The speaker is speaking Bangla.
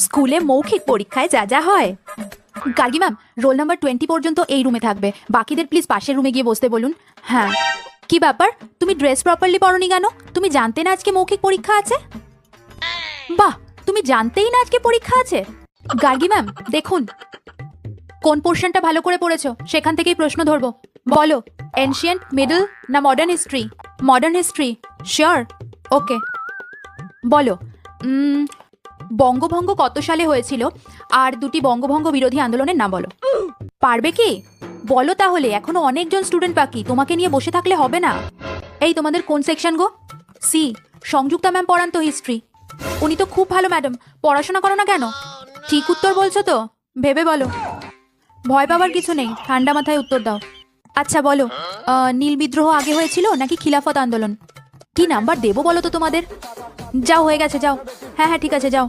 স্কুলে মৌখিক পরীক্ষায় যা যা হয়। Gargi ma'am, roll number twenty পর্যন্ত এই রুমে থাকবে। বাকিদের প্লিজ পাশের রুমে গিয়ে বসতে বলুন। হ্যাঁ। কি ব্যাপার? তুমি ড্রেস প্রপারলি পরনি কেন? তুমি জানতে না আজকে মৌখিক পরীক্ষা আছে? বাহ! তুমি জানতেই না আজকে পরীক্ষা আছে। গার্গি ম্যাম, দেখুন। কোন পোর্শনটা ভালো করে পড়েছো? সেখান থেকেই প্রশ্ন ধরবো। বলো এনশিয়েন্ট মিডল না modern history modern history sure okay বলো। বঙ্গভঙ্গ কত সালে হয়েছিল? আর দুটি বঙ্গভঙ্গ বিরোধী আন্দোলনের নাম বলো। পারবে কি? বলো তাহলে, এখনও অনেকজন স্টুডেন্ট বাকি, তোমাকে নিয়ে বসে থাকলে হবে না। এই তোমাদের কোন সেকশন গো? সি সংযুক্তা ম্যাম পড়ান তো হিস্ট্রি উনি তো খুব ভালো ম্যাডাম পড়াশোনা করো না কেন? ঠিক উত্তর বলছো তো? ভেবে বলো। ভয় পাবার কিছু নেই, ঠান্ডা মাথায় উত্তর দাও। আচ্ছা বলো। নীল বিদ্রোহ আগে হয়েছিল নাকি খিলাফত আন্দোলন? কি নাম্বার দেবো বলো তো তোমাদের? যাও, হয়ে গেছে, যাও। হ্যাঁ হ্যাঁ ঠিক আছে যাও।